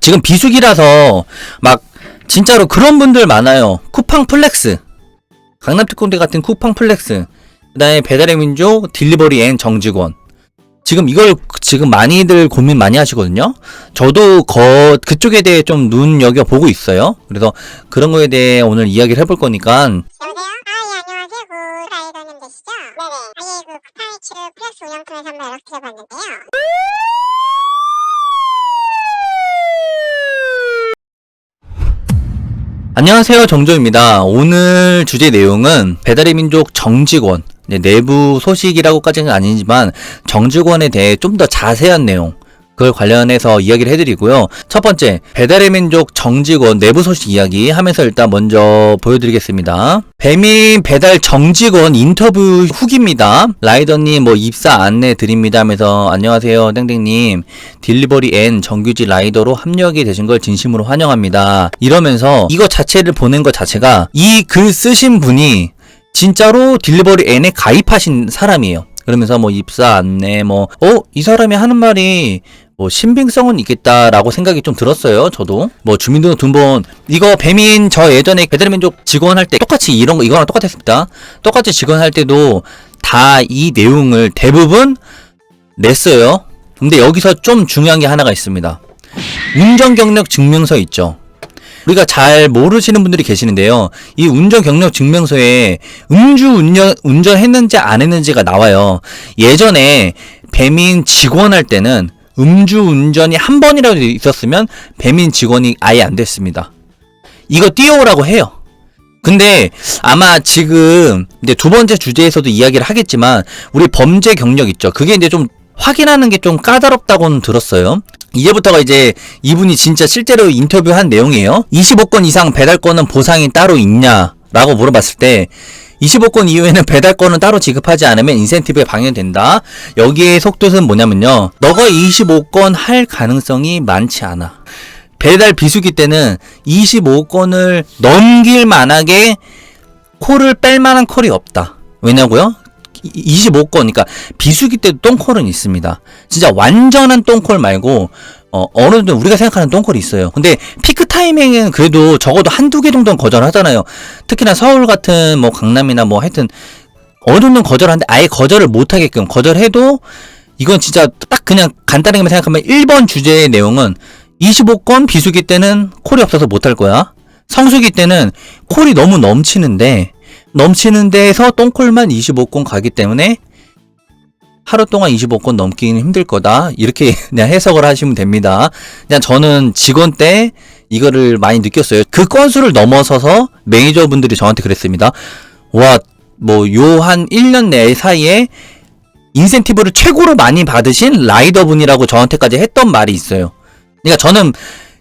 지금 비수기라서 막 진짜로 그런 분들 많아요. 쿠팡 플렉스. 강남 특공대 같은 쿠팡 플렉스. 그다음에 배달의 민족 딜리버리 앤 정직원. 지금 이걸 지금 많이들 고민 많이 하시거든요. 저도 거 그쪽에 대해 좀 눈여겨 보고 있어요. 그래서 그런 거에 대해 오늘 이야기를 해볼 거니까 여보세요? 아, 예, 안녕하세요. 네네. 아예 그, 쿠팡이츠 플렉스 운영팀에서 한번 연락드려봤는데요. 안녕하세요 정조입니다. 오늘 주제 내용은 배달의 민족 정직원 네, 내부 소식이라고까지는 아니지만 정직원에 대해 좀 더 자세한 내용 그걸 관련해서 이야기를 해드리고요. 첫 번째, 배달의 민족 정직원 내부 소식 이야기 하면서 일단 먼저 보여드리겠습니다. 배민 배달 정직원 인터뷰 후기입니다. 라이더님 뭐 입사 안내 드립니다 하면서 안녕하세요 땡땡님 딜리버리 앤 정규직 라이더로 합격이 되신 걸 진심으로 환영합니다. 이러면서 이거 자체를 보낸 것 자체가 이 글 쓰신 분이 진짜로 딜리버리 N에 가입하신 사람이에요. 그러면서 뭐 입사 안내 뭐 어 이 사람이 하는 말이 뭐 신빙성은 있겠다라고 생각이 좀 들었어요. 저도 뭐 주민등록 등본 이거 배민 저 예전에 배달민족 직원 할 때 똑같이 이런 거 이거랑 똑같았습니다. 똑같이 직원 할 때도 다 이 내용을 대부분 냈어요. 근데 여기서 좀 중요한 게 하나가 있습니다. 운전 경력 증명서 있죠. 우리가 잘 모르시는 분들이 계시는데요. 이 운전 경력 증명서에 음주 운전 운전했는지 안 했는지가 나와요. 예전에 배민 직원 할 때는 음주 운전이 한 번이라도 있었으면 배민 직원이 아예 안 됐습니다. 이거 띄워오라고 해요. 근데 아마 지금 이제 두 번째 주제에서도 이야기를 하겠지만 우리 범죄 경력 있죠. 그게 이제 좀 확인하는 게 좀 까다롭다고는 들었어요. 이제부터가 이제 이분이 진짜 실제로 인터뷰한 내용이에요. 25건 이상 배달권은 보상이 따로 있냐 라고 물어봤을 때 25건 이후에는 배달권은 따로 지급하지 않으면 인센티브에 방해된다. 여기에 속뜻은 뭐냐면요. 너가 25건 할 가능성이 많지 않아. 배달 비수기 때는 25건을 넘길 만하게 콜을 뺄 만한 콜이 없다. 왜냐고요? 25건, 그러니까 비수기 때도 똥콜은 있습니다. 진짜 완전한 똥콜 말고 어, 어느 정도 우리가 생각하는 똥콜이 있어요. 근데 피크 타이밍은 그래도 적어도 한두 개 정도는 거절하잖아요. 특히나 서울 같은 뭐 강남이나 뭐 하여튼 어느 정도는 거절하는데 아예 거절을 못 하게끔 거절해도 이건 진짜 딱 그냥 간단하게 생각하면 1번 주제의 내용은 25건 비수기 때는 콜이 없어서 못 할 거야. 성수기 때는 콜이 너무 넘치는데 넘치는 데에서 똥콜만 25건 가기 때문에 하루 동안 25건 넘기는 힘들 거다. 이렇게 그냥 해석을 하시면 됩니다. 그냥 저는 직원 때 이거를 많이 느꼈어요. 그 건수를 넘어서서 매니저분들이 저한테 그랬습니다. 와, 뭐, 요 한 1년 내 사이에 인센티브를 최고로 많이 받으신 라이더분이라고 저한테까지 했던 말이 있어요. 그러니까 저는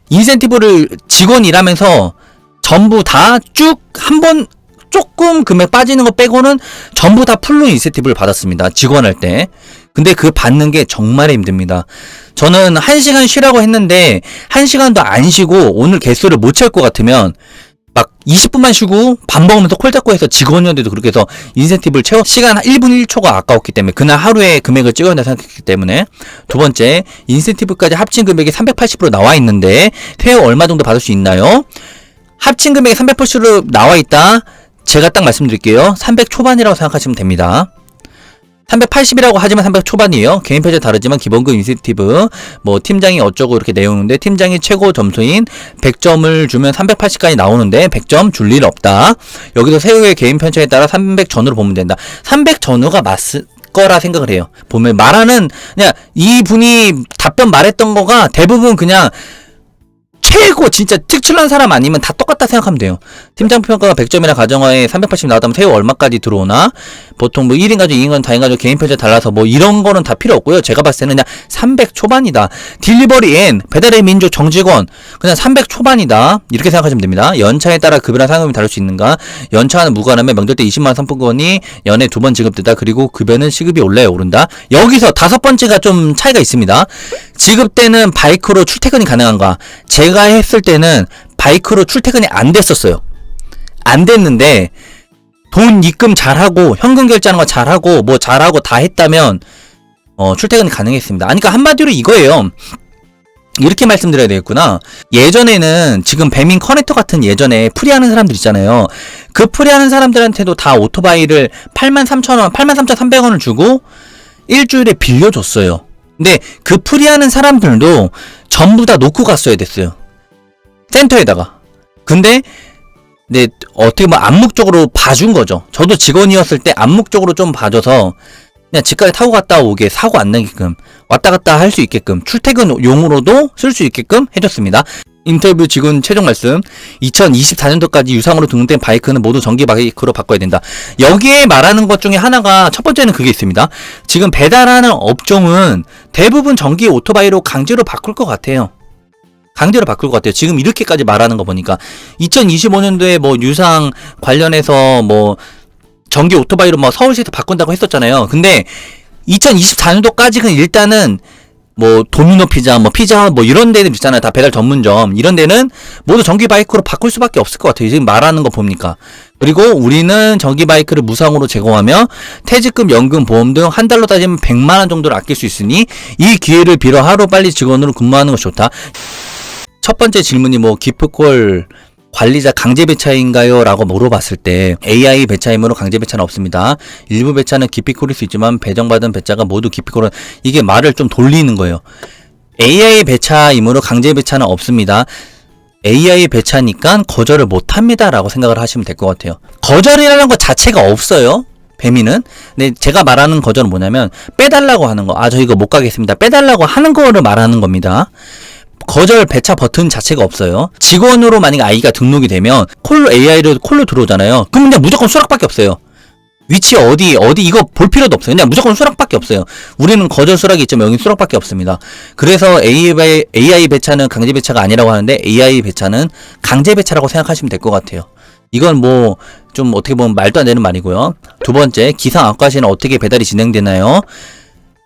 인센티브를 직원 일하면서 전부 다 쭉 한 번 조금 금액 빠지는 거 빼고는 전부 다 풀로 인센티브를 받았습니다. 직원 할 때. 근데 그 받는 게 정말 힘듭니다. 저는 1시간 쉬라고 했는데 1시간도 안 쉬고 오늘 개수를 못 채울 것 같으면 막 20분만 쉬고 밥 먹으면서 콜 잡고 해서 직원이었는데도 그렇게 해서 인센티브를 채워 시간 1분 1초가 아까웠기 때문에 그날 하루에 금액을 찍어야 된다 생각했기 때문에 두 번째 인센티브까지 합친 금액이 380으로 나와 있는데 세후 얼마 정도 받을 수 있나요? 합친 금액이 380으로 나와 있다. 제가 딱 말씀드릴게요. 300 초반이라고 생각하시면 됩니다. 380이라고 하지만 300 초반이에요. 개인 표제 다르지만 기본급 인센티브 뭐 팀장이 어쩌고 이렇게 내용인데 팀장이 최고 점수인 100점을 주면 380까지 나오는데 100점 줄 일 없다. 여기서 세후의 개인 편차에 따라 300 전후로 보면 된다. 300 전후가 맞 거라 생각을 해요. 보면 말하는 그냥 이 분이 답변 말했던 거가 대부분 그냥 최고 진짜 특출난 사람 아니면 다 똑같다 생각하면 돼요. 팀장 평가가 100점이나 가정하에 380 나왔다면 세후 얼마까지 들어오나? 보통 뭐 1인 가족, 2인 가족, 다인 가족 개인 표제 달라서 뭐 이런 거는 다 필요 없고요. 제가 봤을 때는 그냥 300 초반이다. 딜리버리 앤 배달의 민족 정직원 그냥 300 초반이다. 이렇게 생각하시면 됩니다. 연차에 따라 급여나 상금이 다를 수 있는가? 연차는 무관하면 명절 때 20만 원 상품권이 연에 두 번 지급된다. 그리고 급여는 시급이 올라야 오른다. 여기서 다섯 번째가 좀 차이가 있습니다. 지급 때는 바이크로 출퇴근이 가능한가? 제가 했을 때는 바이크로 출퇴근이 안 됐었어요. 안 됐는데 돈 입금 잘하고 현금 결제하는 거 잘하고 뭐 잘하고 다 했다면 어 출퇴근이 가능했습니다. 아니 그러니까 한마디로 이거예요. 이렇게 말씀드려야 되겠구나. 예전에는 지금 배민 커넥터 같은 예전에 풀이하는 사람들 있잖아요. 그 풀이하는 사람들한테도 다 오토바이를 83,000원, 83,300원을 주고 일주일에 빌려줬어요. 근데 그 풀이하는 사람들도 전부 다 놓고 갔어야 됐어요. 센터에다가. 근데 네, 어떻게 보면 암묵적으로 봐준 거죠. 저도 직원이었을 때 암묵적으로 좀 봐줘서 그냥 집까지 타고 갔다 오게 사고 안 나게끔 왔다 갔다 할 수 있게끔 출퇴근 용으로도 쓸 수 있게끔 해줬습니다. 인터뷰 직원 최종 말씀 2024년도까지 유상으로 등록된 바이크는 모두 전기 바이크로 바꿔야 된다. 여기에 말하는 것 중에 하나가 첫 번째는 그게 있습니다. 지금 배달하는 업종은 대부분 전기 오토바이로 강제로 바꿀 것 같아요. 강제로 바꿀 것 같아요. 지금 이렇게까지 말하는 거 보니까 2025년도에 뭐 유상 관련해서 뭐 전기 오토바이로 뭐 서울시에서 바꾼다고 했었잖아요. 근데 2024년도까지는 일단은 뭐 도미노 피자, 뭐 피자 뭐 이런 데들 있잖아요. 다 배달 전문점 이런 데는 모두 전기 바이크로 바꿀 수밖에 없을 것 같아요. 지금 말하는 거 보니까. 그리고 우리는 전기 바이크를 무상으로 제공하며 퇴직금, 연금, 보험 등 한 달로 따지면 100만 원 정도를 아낄 수 있으니 이 기회를 빌어 하루 빨리 직원으로 근무하는 것이 좋다. 첫 번째 질문이 뭐 기프콜 관리자 강제 배차인가요? 라고 물어봤을 때 AI 배차이므로 강제 배차는 없습니다. 일부 배차는 기피콜일 수 있지만 배정받은 배차가 모두 기피콜은 이게 말을 좀 돌리는 거예요. AI 배차이므로 강제 배차는 없습니다. AI 배차니까 거절을 못 합니다. 라고 생각을 하시면 될 것 같아요. 거절이라는 것 자체가 없어요. 배미는. 근데 제가 말하는 거절은 뭐냐면 빼달라고 하는 거. 아, 저 이거 못 가겠습니다. 빼달라고 하는 거를 말하는 겁니다. 거절 배차 버튼 자체가 없어요. 직원으로 만약 아이가 등록이 되면 콜로 AI로 콜로 들어오잖아요. 그럼 그냥 무조건 수락밖에 없어요. 위치 어디 어디 이거 볼 필요도 없어요. 그냥 무조건 수락밖에 없어요. 우리는 거절 수락이 있지만 여기 수락밖에 없습니다. 그래서 AI, AI 배차는 강제 배차가 아니라고 하는데 AI 배차는 강제 배차라고 생각하시면 될 것 같아요. 이건 뭐 좀 어떻게 보면 말도 안 되는 말이고요. 두 번째 기상 악화 시는 어떻게 배달이 진행되나요?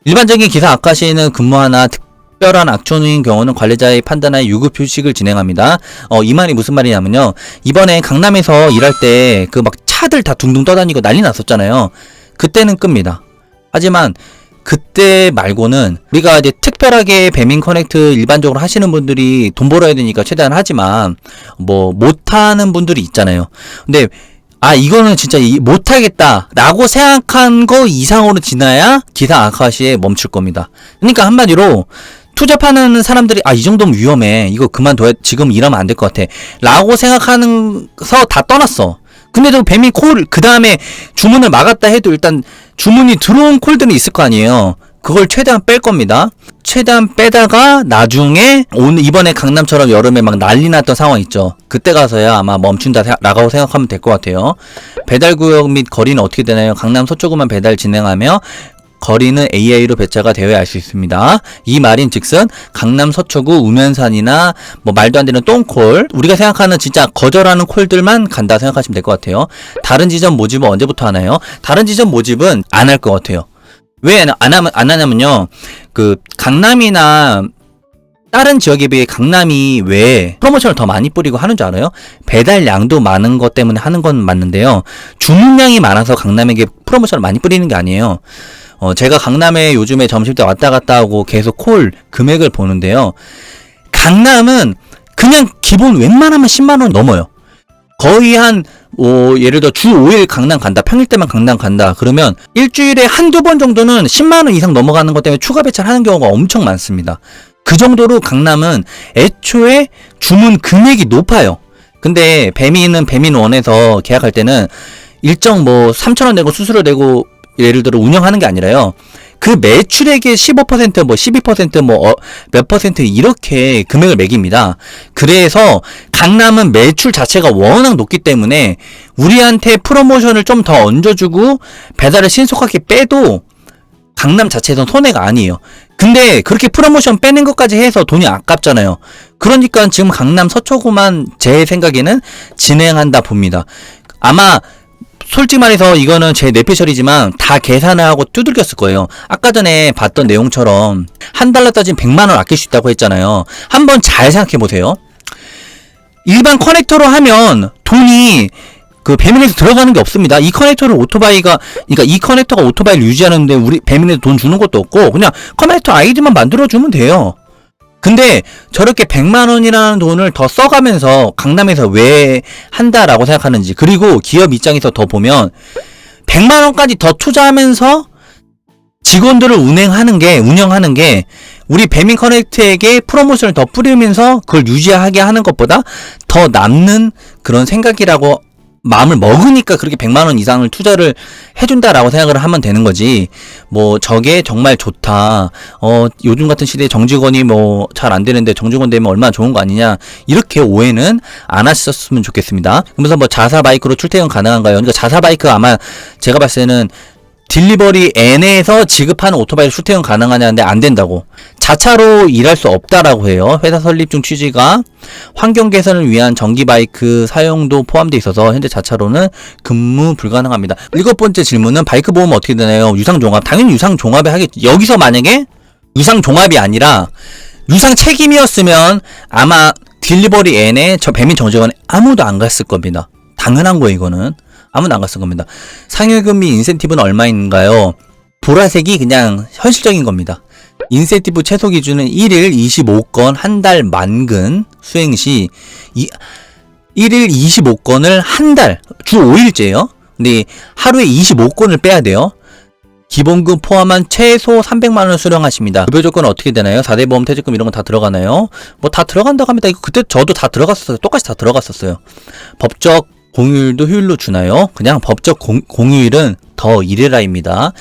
일반적인 기상 악화 시에는 근무하나 특 별한 악천후인 경우는 관리자의 판단하에 유급 휴식을 진행합니다. 어, 이 말이 무슨 말이냐면요. 이번에 강남에서 일할 때 그 막 차들 다 둥둥 떠다니고 난리 났었잖아요. 그때는 끕니다. 하지만 그때 말고는 우리가 이제 특별하게 배민 커넥트 일반적으로 하시는 분들이 돈 벌어야 되니까 최대한 하지만 뭐 못하는 분들이 있잖아요. 근데 아 이거는 진짜 이- 못하겠다라고 생각한 거 이상으로 지나야 기사 아카시에 멈출 겁니다. 그러니까 한마디로 투잡하는 사람들이 아 이 정도면 위험해. 이거 그만둬야 지금 일하면 안 될 것 같아. 라고 생각하는서 다 떠났어. 근데도 뱀이 콜 그 다음에 주문을 막았다 해도 일단 주문이 들어온 콜들은 있을 거 아니에요. 그걸 최대한 뺄 겁니다. 최대한 빼다가 나중에 오늘 이번에 강남처럼 여름에 막 난리 났던 상황 있죠. 그때 가서야 아마 멈춘다라고 생각하면 될 것 같아요. 배달 구역 및 거리는 어떻게 되나요? 강남 서초구만 배달 진행하며 거리는 AI로 배차가 되어야 알 수 있습니다. 이 말인 즉슨 강남 서초구 우면산이나 뭐 말도 안 되는 똥콜 우리가 생각하는 진짜 거절하는 콜들만 간다 생각하시면 될 것 같아요. 다른 지점 모집은 언제부터 하나요? 다른 지점 모집은 안 할 것 같아요. 왜 안 하면 안 하냐면요. 그 강남이나 다른 지역에 비해 강남이 왜 프로모션을 더 많이 뿌리고 하는 줄 알아요? 배달량도 많은 것 때문에 하는 건 맞는데요. 주문량이 많아서 강남에게 프로모션을 많이 뿌리는 게 아니에요. 어, 제가 강남에 요즘에 점심 때 왔다 갔다 하고 계속 콜 금액을 보는데요. 강남은 그냥 기본 웬만하면 10만원 넘어요. 거의 한, 어, 예를 들어 주 5일 강남 간다. 평일 때만 강남 간다. 그러면 일주일에 한두 번 정도는 10만원 이상 넘어가는 것 때문에 추가 배차를 하는 경우가 엄청 많습니다. 그 정도로 강남은 애초에 주문 금액이 높아요. 근데 배민은 배민원에서 계약할 때는 일정 뭐 3천원 내고 수수료 내고 예를 들어 운영하는 게 아니라요. 그 매출액의 15%, 뭐 12%, 뭐, 어, 몇 퍼센트 이렇게 금액을 매깁니다. 그래서 강남은 매출 자체가 워낙 높기 때문에 우리한테 프로모션을 좀 더 얹어주고 배달을 신속하게 빼도 강남 자체에선 손해가 아니에요. 근데 그렇게 프로모션 빼는 것까지 해서 돈이 아깝잖아요. 그러니까 지금 강남 서초구만 제 생각에는 진행한다 봅니다. 아마 솔직히 말해서 이거는 제 뇌피셜이지만 다 계산을 하고 두들겼을 거예요. 아까 전에 봤던 내용처럼 한 달러 따지면 100만 원 아낄 수 있다고 했잖아요. 한번 잘 생각해 보세요. 일반 커넥터로 하면 돈이 그 배민에서 들어가는 게 없습니다. 이 커넥터를 오토바이가 그러니까 이 커넥터가 오토바이를 유지하는데 우리 배민에서 돈 주는 것도 없고 그냥 커넥터 아이디만 만들어 주면 돼요. 근데 저렇게 100만 원이라는 돈을 더 써가면서 강남에서 왜 한다라고 생각하는지 그리고 기업 입장에서 더 보면 100만 원까지 더 투자하면서 직원들을 운행하는 게 운영하는 게 우리 배민 커넥트에게 프로모션을 더 뿌리면서 그걸 유지하게 하는 것보다 더 남는 그런 생각이라고 마음을 먹으니까 그렇게 100만 원 이상을 투자를 해준다라고 생각을 하면 되는 거지. 뭐 저게 정말 좋다. 어 요즘 같은 시대에 정직원이 뭐 잘 안 되는데 정직원 되면 얼마나 좋은 거 아니냐. 이렇게 오해는 안 하셨으면 좋겠습니다. 그러면서 뭐 자사 바이크로 출퇴근 가능한가요? 그러니까 자사 바이크 아마 제가 봤을 때는 딜리버리 N에서 지급하는 오토바이를 출퇴근 가능하냐는데 안 된다고. 자차로 일할 수 없다라고 해요. 회사 설립 중 취지가 환경 개선을 위한 전기 바이크 사용도 포함되어 있어서 현재 자차로는 근무 불가능합니다. 일곱 번째 질문은 바이크 보험 어떻게 되나요? 유상 종합. 당연히 유상 종합에 하겠죠. 여기서 만약에 유상 종합이 아니라 유상 책임이었으면 아마 딜리버리 N에 저 배민 정직원에 아무도 안 갔을 겁니다. 당연한 거예요, 이거는. 아무도 안 갔을 겁니다. 상여금 및 인센티브는 얼마인가요? 보라색이 그냥 현실적인 겁니다. 인센티브 최소 기준은 1일 25건 한 달 만근 수행 시 이, 1일 25건을 한 달, 주 5일째요. 근데 하루에 25건을 빼야 돼요. 기본금 포함한 최소 300만원 수령하십니다. 급여 조건은 어떻게 되나요? 4대 보험 퇴직금 이런 거 다 들어가나요? 뭐 다 들어간다고 합니다. 이거 그때 저도 다 들어갔었어요. 똑같이 다 들어갔었어요. 법적 공휴일도 휴일로 주나요? 그냥 법적 공, 공휴일은 더 일해라입니다.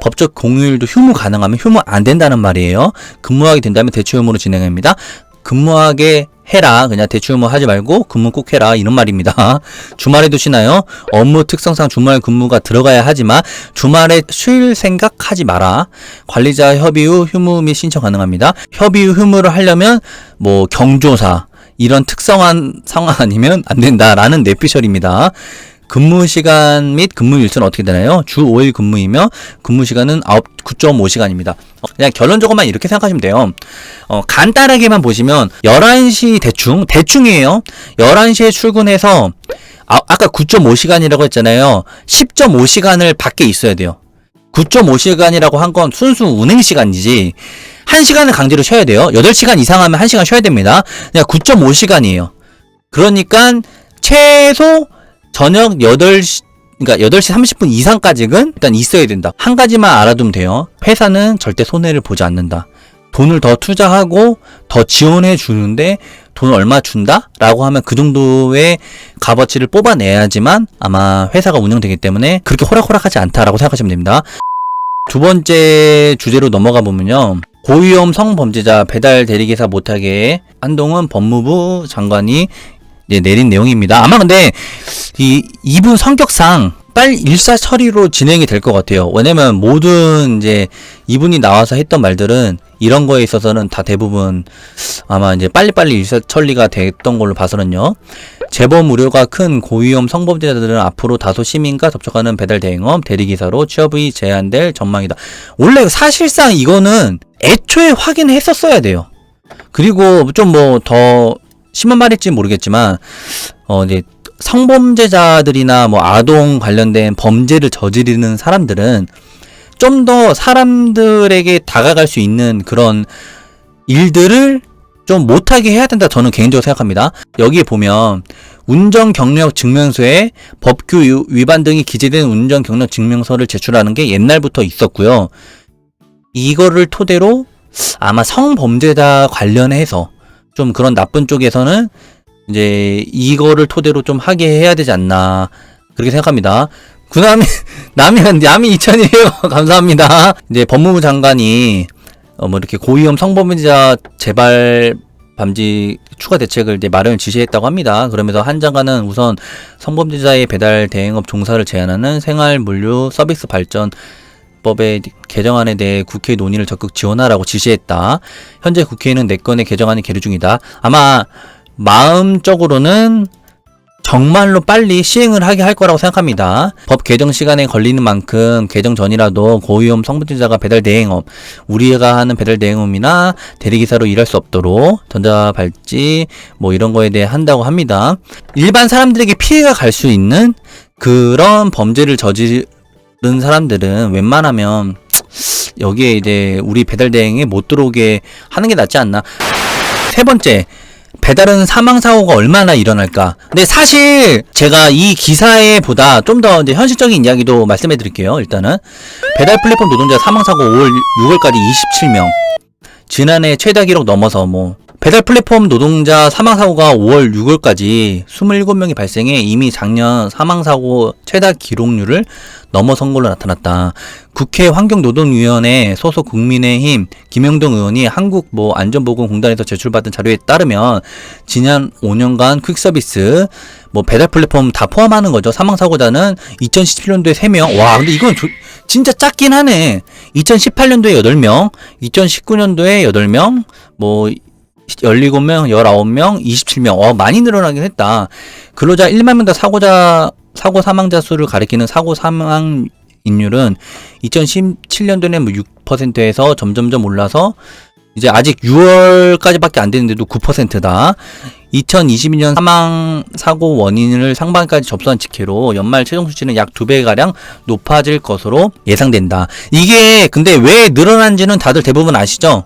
법적 공휴일도 휴무 가능하면 휴무 안 된다는 말이에요. 근무하게 된다면 대체 휴무로 진행합니다. 근무하게 해라. 그냥 대체 휴무 하지 말고 근무 꼭 해라. 이런 말입니다. 주말에도 쉬나요? 업무 특성상 주말 근무가 들어가야 하지만 주말에 쉴 생각하지 마라. 관리자 협의 후 휴무 및 신청 가능합니다. 협의 후 휴무를 하려면 뭐 경조사 이런 특성한 상황 아니면 안 된다라는 내피셜입니다. 근무 시간 및 근무 일수는 어떻게 되나요? 주 5일 근무이며 근무 시간은 9, 9.5시간입니다. 그냥 결론적으로만 이렇게 생각하시면 돼요. 어, 간단하게만 보시면 11시 대충 대충이에요. 11시에 출근해서 아, 아까 9.5시간이라고 했잖아요. 10.5시간을 밖에 있어야 돼요. 9.5시간이라고 한 건 순수 운행 시간이지. 1시간을 강제로 쉬어야 돼요. 8시간 이상 하면 1시간 쉬어야 됩니다. 그냥 9.5시간이에요. 그러니까 최소 저녁 8시 그러니까 8시 30분 이상까지는 일단 있어야 된다. 한 가지만 알아두면 돼요. 회사는 절대 손해를 보지 않는다. 돈을 더 투자하고 더 지원해 주는데 돈을 얼마 준다? 라고 하면 그 정도의 값어치를 뽑아내야지만 아마 회사가 운영되기 때문에 그렇게 호락호락하지 않다라고 생각하시면 됩니다. 두 번째 주제로 넘어가 보면요. 고위험 성범죄자 배달 대리기사 못하게 한동훈 법무부 장관이 내린 내용입니다. 아마 근데 이 이분 성격상 빨리 일사 처리로 진행이 될 것 같아요. 왜냐면 모든 이제 이분이 나와서 했던 말들은 이런 거에 있어서는 다 대부분 아마 이제 빨리빨리 일사 처리가 됐던 걸로 봐서는요. 재범 우려가 큰 고위험 성범죄자들은 앞으로 다소 시민과 접촉하는 배달 대행업 대리기사로 취업이 제한될 전망이다. 원래 사실상 이거는 애초에 확인했었어야 돼요. 그리고 좀 뭐 더 심한 말일지 모르겠지만 어 이제 성범죄자들이나 뭐 아동 관련된 범죄를 저지르는 사람들은 좀 더 사람들에게 다가갈 수 있는 그런 일들을 좀 못하게 해야 된다 저는 개인적으로 생각합니다. 여기에 보면 운전 경력 증명서에 법규 유- 위반 등이 기재된 운전 경력 증명서를 제출하는 게 옛날부터 있었고요. 이거를 토대로 아마 성범죄자 관련해서 좀 그런 나쁜 쪽에서는 이제 이거를 토대로 좀 하게 해야 되지 않나 그렇게 생각합니다. 그 다음에 남이 남이 이천이에요. 감사합니다. 이제 법무부 장관이 어 뭐 이렇게 고위험 성범죄자 재발 방지 추가 대책을 이제 마련을 지시했다고 합니다. 그러면서 한 장관은 우선 성범죄자의 배달 대행업 종사를 제한하는 생활 물류 서비스 발전 법의 개정안에 대해 국회 논의를 적극 지원하라고 지시했다. 현재 국회에는 4건의 개정안이 계류 중이다. 아마 마음적으로는 정말로 빨리 시행을 하게 할 거라고 생각합니다. 법 개정 시간에 걸리는 만큼 개정 전이라도 고위험 성범죄자가 배달 대행업, 우리가 하는 배달 대행업이나 대리기사로 일할 수 없도록 전자발찌 뭐 이런 거에 대해 한다고 합니다. 일반 사람들에게 피해가 갈 수 있는 그런 범죄를 저지른 사람들은 웬만하면 여기에 이제 우리 배달 대행에 못 들어오게 하는 게 낫지 않나. 세 번째, 배달은 사망 사고가 얼마나 일어날까? 근데 사실 제가 이 기사에 보다 좀 더 이제 현실적인 이야기도 말씀해 드릴게요. 일단은 배달 플랫폼 노동자 사망 사고 5월 6월까지 27명. 지난해 최다 기록 넘어서 뭐 배달 플랫폼 노동자 사망 사고가 5월 6월까지 27명이 발생해 이미 작년 사망 사고 최다 기록률을 넘어선 걸로 나타났다. 국회 환경노동위원회 소속 국민의힘 김영동 의원이 한국 뭐 안전보건공단에서 제출받은 자료에 따르면 지난 5년간 퀵서비스 뭐 배달 플랫폼 다 포함하는 거죠. 사망 사고자는 2017년도에 3명. 와, 근데 이건 조- 진짜 작긴 하네. 2018년도에 8명, 2019년도에 8명, 뭐 17명, 19명, 27명. 어, 많이 늘어나긴 했다. 근로자 1만 명당 사고자 사고 사망자 수를 가리키는 사고 사망 인율은 2017년도에는 뭐 6%에서 점점점 올라서 이제 아직 6월까지밖에 안 됐는데도 9%다. 2022년 사망 사고 원인을 상반기까지 접수한 직계로 연말 최종 수치는 약 두 배 가량 높아질 것으로 예상된다. 이게 근데 왜 늘어난지는 다들 대부분 아시죠?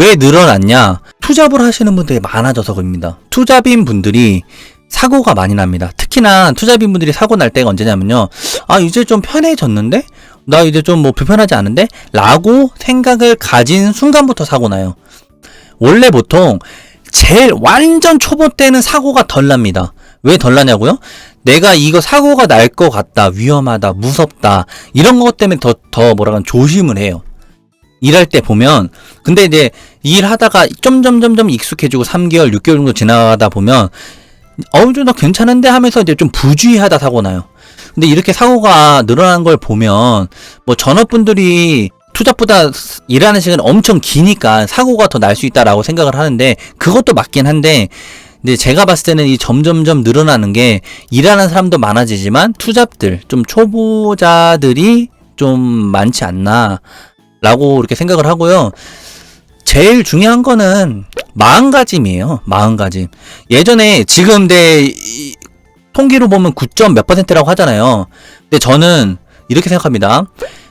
왜 늘어났냐? 투잡을 하시는 분들이 많아져서 그럽니다. 투잡인 분들이 사고가 많이 납니다. 특히나 투잡인 분들이 사고 날 때가 언제냐면요. 아, 이제 좀 편해졌는데? 나 이제 좀 뭐 불편하지 않은데? 라고 생각을 가진 순간부터 사고 나요. 원래 보통 제일 완전 초보 때는 사고가 덜 납니다. 왜 덜 나냐고요? 내가 이거 사고가 날 것 같다, 위험하다, 무섭다, 이런 것 때문에 더, 더 뭐라 그 조심을 해요. 일할 때 보면, 근데 이제 일하다가 점점점점 익숙해지고 3개월, 6개월 정도 지나가다 보면, 어우, 나 괜찮은데 하면서 이제 좀 부주의하다 사고 나요. 근데 이렇게 사고가 늘어나는 걸 보면, 뭐 전업분들이 투잡보다 일하는 시간이 엄청 기니까 사고가 더 날 수 있다라고 생각을 하는데, 그것도 맞긴 한데, 근데 제가 봤을 때는 이 점점점 늘어나는 게 일하는 사람도 많아지지만 투잡들, 좀 초보자들이 좀 많지 않나, 라고 이렇게 생각을 하고요. 제일 중요한 거는 마음가짐이에요. 마음가짐. 예전에 지금 내 이- 통계로 보면 9점 몇 퍼센트라고 하잖아요. 근데 저는 이렇게 생각합니다.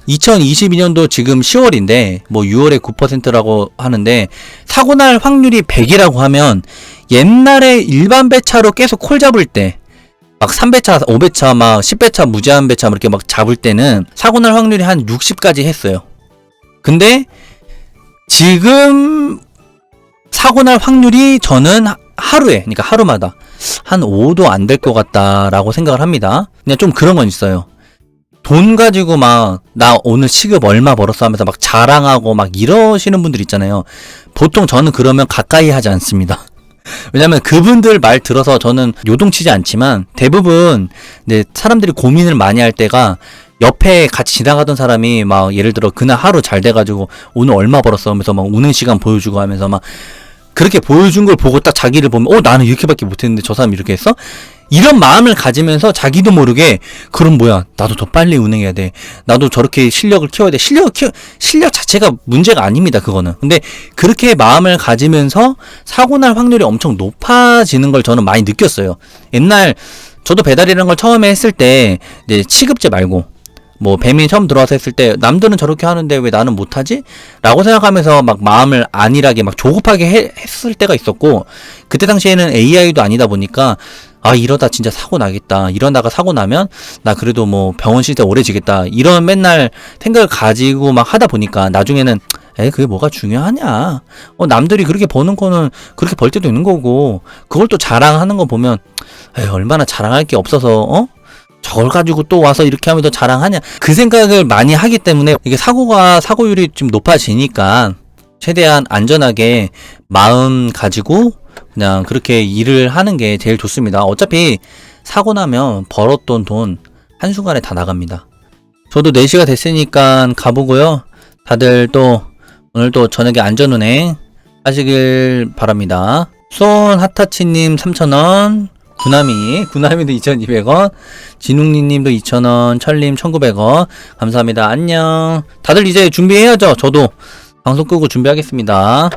2022년도 지금 10월인데 뭐 6월에 9%라고 하는데 사고 날 확률이 100이라고 하면 옛날에 일반 배차로 계속 콜 잡을 때 막 3배차, 5배차, 막 10배차, 무제한 배차 이렇게 막 잡을 때는 사고 날 확률이 한 60까지 했어요. 근데 지금 사고 날 확률이 저는 하- 하루에, 그러니까 하루마다 한 5도 안 될 것 같다라고 생각을 합니다. 그냥 좀 그런 건 있어요. 돈 가지고 막, 나 오늘 시급 얼마 벌었어 하면서 막 자랑하고 막 이러시는 분들 있잖아요. 보통 저는 그러면 가까이 하지 않습니다. 왜냐면 그분들 말 들어서 저는 요동치지 않지만 대부분 네, 사람들이 고민을 많이 할 때가 옆에 같이 지나가던 사람이 막 예를 들어 그날 하루 잘 돼가지고 오늘 얼마 벌었어 하면서 막 우는 시간 보여주고 하면서 막 그렇게 보여준 걸 보고 딱 자기를 보면 어 나는 이렇게밖에 못했는데 저 사람 이렇게 했어? 이런 마음을 가지면서 자기도 모르게 그럼 뭐야? 나도 더 빨리 운행해야 돼. 나도 저렇게 실력을 키워야 돼. 실력을 키워 실력 자체가 문제가 아닙니다 그거는. 근데 그렇게 마음을 가지면서 사고 날 확률이 엄청 높아지는 걸 저는 많이 느꼈어요. 옛날 저도 배달이라는 걸 처음에 했을 때 이제 취급제 말고 뭐 뱀이 처음 들어와서 했을 때 남들은 저렇게 하는데 왜 나는 못하지? 라고 생각하면서 막 마음을 안일하게 막 조급하게 해- 했을 때가 있었고 그때 당시에는 AI도 아니다 보니까 아 이러다 진짜 사고 나겠다. 이러다가 사고 나면 나 그래도 뭐 병원 쉴때 오래 지겠다. 이런 맨날 생각을 가지고 막 하다 보니까 나중에는 에 그게 뭐가 중요하냐? 어 남들이 그렇게 버는 거는 그렇게 벌 때도 있는 거고 그걸 또 자랑하는 거 보면 에 얼마나 자랑할 게 없어서 어 저걸 가지고 또 와서 이렇게 하면 더 자랑하냐 그 생각을 많이 하기 때문에 이게 사고가 사고율이 좀 높아지니까 최대한 안전하게 마음 가지고 그냥 그렇게 일을 하는 게 제일 좋습니다. 어차피 사고 나면 벌었던 돈 한순간에 다 나갑니다. 저도 4시가 됐으니까 가보고요. 다들 또 오늘 또 저녁에 안전운행 하시길 바랍니다. 손 하타치님 3,000원, 구나미, 구나미도 2,200원, 진웅리님도 2,000원, 철님 1,900원, 감사합니다. 안녕. 다들 이제 준비해야죠. 저도 방송 끄고 준비하겠습니다.